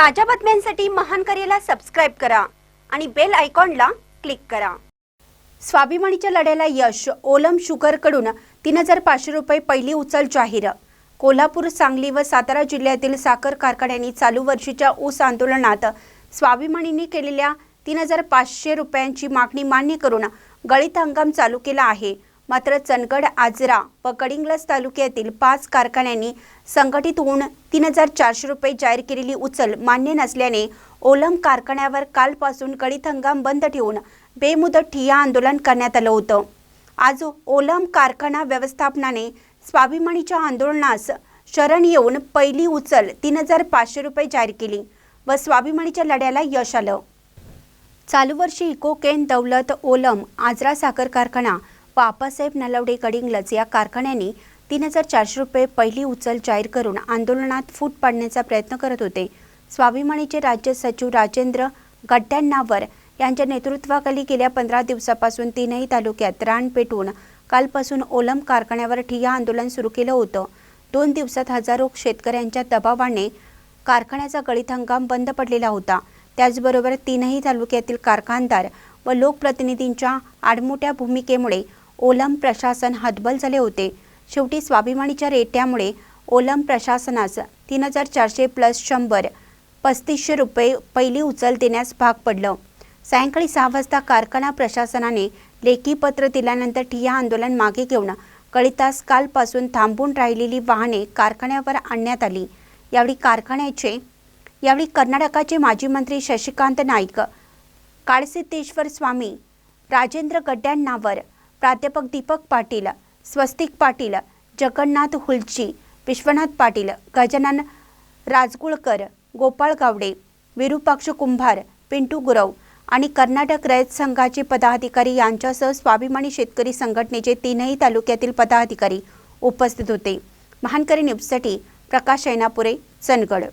ताज्या बातम्यांसाठी महान करेला सबस्क्राईब करा आणि बेल आयकॉनला क्लिक करा. स्वाभिमानीच्या लढ्याला यश ओलम शुगरकडून तीन हजार पाचशे रुपये पहिली उचल जाहीर. कोल्हापूर सांगली व सातारा जिल्ह्यातील साखर कारखान्यांनी चालू वर्षीच्या ऊस आंदोलनात स्वाभिमानीने केलेल्या तीन हजार पाचशे रुपयांची मागणी मान्य करून गळीत हंगाम चालू केला आहे. मात्र चंदगड आजरा व कडिंग्लज तालुक्यातील पाच कारखान्यांनी संघटित होऊन तीन हजार चारशे रुपये जाहीर केलेली उचल मान्य नसल्याने ओलम कारखान्यावर कालपासून गळीत हंगाम बंद ठेवून बेमुदत ठिय्या आंदोलन करण्यात आलं होतं. आज ओलम कारखाना व्यवस्थापनाने स्वाभिमानीच्या आंदोलनास शरण येऊन पहिली उचल तीन हजार पाचशे रुपये जाहीर केली व स्वाभिमानीच्या लढ्याला यश आलं. चालू वर्षी इकोकेन दौलत ओलम आजरा साखर कारखाना बापासाहेब नलवडे गडिंग्लज या कारखान्यांनी तीन हजार चारशे रुपये पहिली उचल जाहीर करून आंदोलनात फूट पाडण्याचा प्रयत्न करत होते. स्वाभिमानीचे राज्य सचिव राजेंद्र गड्ड्यांनावर यांच्या नेतृत्वाखाली गेल्या पंधरा दिवसापासून तीनही तालुक्यात रान पेटवून कालपासून ओलम कारखान्यावर ठिय्या आंदोलन सुरू केलं होतं. दोन दिवसात हजारो शेतकऱ्यांच्या दबावाने कारखान्याचा गळीत हंगाम बंद पडलेला होता. त्याचबरोबर तीनही तालुक्यातील कारखानदार व लोकप्रतिनिधींच्या आडमोठ्या भूमिकेमुळे ओलम प्रशासन हतबल झाले होते. शेवटी स्वाभिमानीच्या रेट्यामुळे ओलम प्रशासनास तीन हजार चारशे प्लस शंभर पस्तीसशे रुपये पहिली उचल देण्यास भाग पडलं. सायंकाळी सहा वाजता कारखाना प्रशासनाने लेखी पत्र दिल्यानंतर ठिय्या आंदोलन मागे घेऊन कळितास कालपासून थांबून राहिलेली वाहने कारखान्यावर आणण्यात आली. यावेळी कारखान्याचे यावेळी कर्नाटकाचे माजी मंत्री शशिकांत नाईक काळसिद्धेश्वर स्वामी राजेंद्र गड्ड्यांनावर प्राध्यापक दीपक पाटील स्वस्तिक पाटील जगन्नाथ हुलची विश्वनाथ पाटील गजानन राजगुळकर गोपाळ गावडे विरूपाक्ष कुंभार पिंटू गुरव आणि कर्नाटक रयत संघाचे पदाधिकारी यांच्यासह स्वाभिमानी शेतकरी संघटनेचे तीनही तालुक्यातील पदाधिकारी उपस्थित होते. महानकरी न्यूजसाठी प्रकाश ऐनापुरे चंदगड.